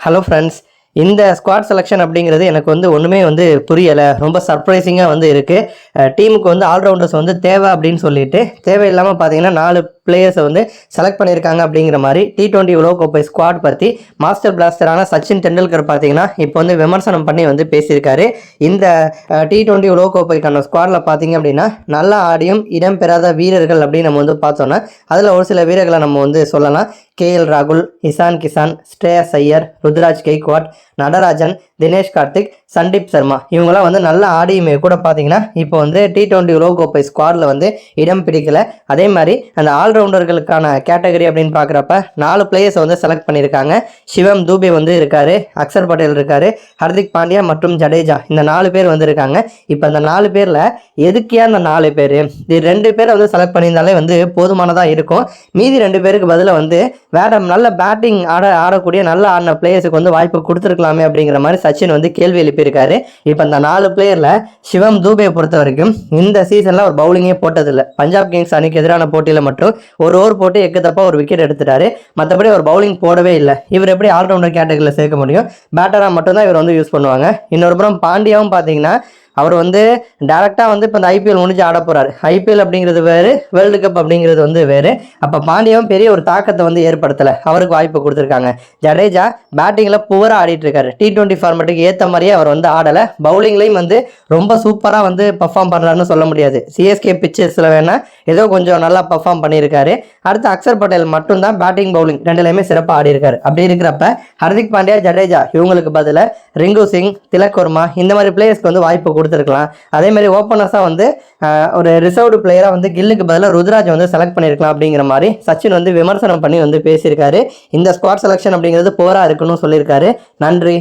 Hello friends இந்த squad selection அப்படிங்கிறது எனக்கு வந்து ஒன்றுமே வந்து புரியலை. ரொம்ப சர்ப்ரைசிங்காக வந்து இருக்குது டீமுக்கு வந்து ஆல்ரவுண்டர்ஸ் வந்து தேவை அப்படின்னு சொல்லிட்டு தேவையில்லாமல் பார்த்தீங்கன்னா நாலு பிளேயர்ஸை வந்து செலக்ட் பண்ணியிருக்காங்க அப்படிங்கிற மாதிரி டி டுவெண்ட்டி உலகக்கோப்பை ஸ்குவாட் பற்றி மாஸ்டர் பிளாஸ்டரான சச்சின் டெண்டுல்கர் பார்த்தீங்கன்னா இப்போ வந்து விமர்சனம் பண்ணி வந்து பேசியிருக்காரு. இந்த டி டுவெண்ட்டி உலகக்கோப்பைக்கான ஸ்குவாடில் பார்த்தீங்க அப்படின்னா நல்லா ஆடியும் இடம்பெறாத வீரர்கள் அப்படின்னு நம்ம வந்து பார்த்தோன்னா அதில் ஒரு சில வீரர்களை நம்ம வந்து சொல்லலாம். கேஎல் ராகுல் இசான் கிசான் ஸ்ரேயஸ் ஐயர் ருத்ராஜ் கெய்க்வாட் நடராஜன் தினேஷ் கார்த்திக் சந்தீப் சர்மா. இவங்களாம் வந்து நல்ல ஆடியுமே கூட பார்த்தீங்கன்னா இப்போ வந்து டி டுவெண்ட்டி உலகக்கோப்பை ஸ்குவாடில் வந்து இடம் பிடிக்கல. அதே மாதிரி அந்த ஆல்ரவுண்டர்களுக்கான கேட்டகரி அப்படின்னு பார்க்குறப்ப நாலு பிளேயர்ஸை வந்து செலக்ட் பண்ணியிருக்காங்க. சிவம் தூபே வந்து இருக்காரு அக்சர் பட்டேல் இருக்காரு ஹர்திக் பாண்டியா மற்றும் ஜடேஜா இந்த நாலு பேர் வந்து இருக்காங்க இப்போ அந்த நாலு பேரில் எதுக்கே அந்த நாலு பேர்? இது ரெண்டு பேரை வந்து செலக்ட் பண்ணியிருந்தாலே வந்து போதுமானதாக இருக்கும். மீதி ரெண்டு பேருக்கு பதிலாக வந்து வேற நல்ல பேட்டிங் ஆட ஆடக்கூடிய நல்ல ஆடின பிளேயர்ஸுக்கு வந்து வாய்ப்பு கொடுத்துருக்கலாமே அப்படிங்கிற மாதிரி சச்சின் வந்து கேள்வி எழுப்பியிருக்காரு. இப்போ அந்த நாலு பிளேயரில் சிவம் தூபையை பொறுத்தவரை வரைக்கும் இந்த சீசனில் ஒரு பவுலிங்கே போட்டதில்லை. பஞ்சாப் கிங்ஸ் அணிக்கு எதிரான போட்டியில் மட்டும் ஒரு ஓவர் போட்டு எக்கு தப்பா ஒரு விக்கெட் எடுத்துட்டாரு. மற்றபடி ஒரு பவுலிங் போடவே இல்லை. இவர் எப்படி ஆல்ரவுண்டர் கேட்டகரியில் சேர்க்க முடியும்? பேட்டராக மட்டும்தான் இவர் வந்து யூஸ் பண்ணுவாங்க. இன்னொரு புறம் பாண்டியாவும் பார்த்தீங்கன்னா அவர் வந்து டேரெக்டாக வந்து இப்போ இந்த ஐபிஎல் முடிஞ்சு ஆட போகிறார் ஐபிஎல் அப்படிங்கிறது வேறு வேர்ல்டு கப் அப்படிங்கிறது வந்து வேறு. அப்போ பாண்டியாவும் பெரிய ஒரு தாக்கத்தை வந்து ஏற்படுத்தலை. அவருக்கு வாய்ப்பு கொடுத்துருக்காங்க. ஜடேஜா பேட்டிங்கில் புவராக ஆடிட்டு இருக்காரு. டி டுவெண்ட்டி ஃபார்மேட்டுக்கு ஏற்ற மாதிரியே அவர் வந்து ஆடலை. பவுலிங்லேயும் வந்து ரொம்ப சூப்பராக வந்து பர்ஃபார்ம் பண்ணுறாருன்னு சொல்ல முடியாது. சிஎஸ்கே பிச்சர்ஸில் வேணால் ஏதோ கொஞ்சம் நல்லா பர்ஃபார்ம் பண்ணியிருக்காரு. அடுத்து அக்சர் பட்டேல் மட்டும்தான் பேட்டிங் பவுலிங் ரெண்டுலையுமே சிறப்பாக ஆடி இருக்காரு அப்படி இருக்கிறப்ப ஹர்திக் பாண்டியா ஜடேஜா இவங்களுக்கு பதிலாக ரிங்கு சிங் திலக் வர்மா இந்த மாதிரி பிளேயர்ஸ்க்கு வந்து வாய்ப்பு கொடுத்துருக்கலாம். அதே மாதிரி ஓப்பனர்ஸாக வந்து ஒரு ரிசர்வ்டு பிளேயராக வந்து கில்லுக்கு பதிலாக ருத்ராஜ் வந்து செலக்ட் பண்ணியிருக்கலாம் அப்படிங்கிற மாதிரி சச்சின் வந்து விமர்சனம் பண்ணி வந்து பேசியிருக்காரு. இந்த ஸ்குவாட் செலெக்ஷன் அப்படிங்கிறது போராக இருக்குன்னு சொல்லியிருக்காரு. நன்றி.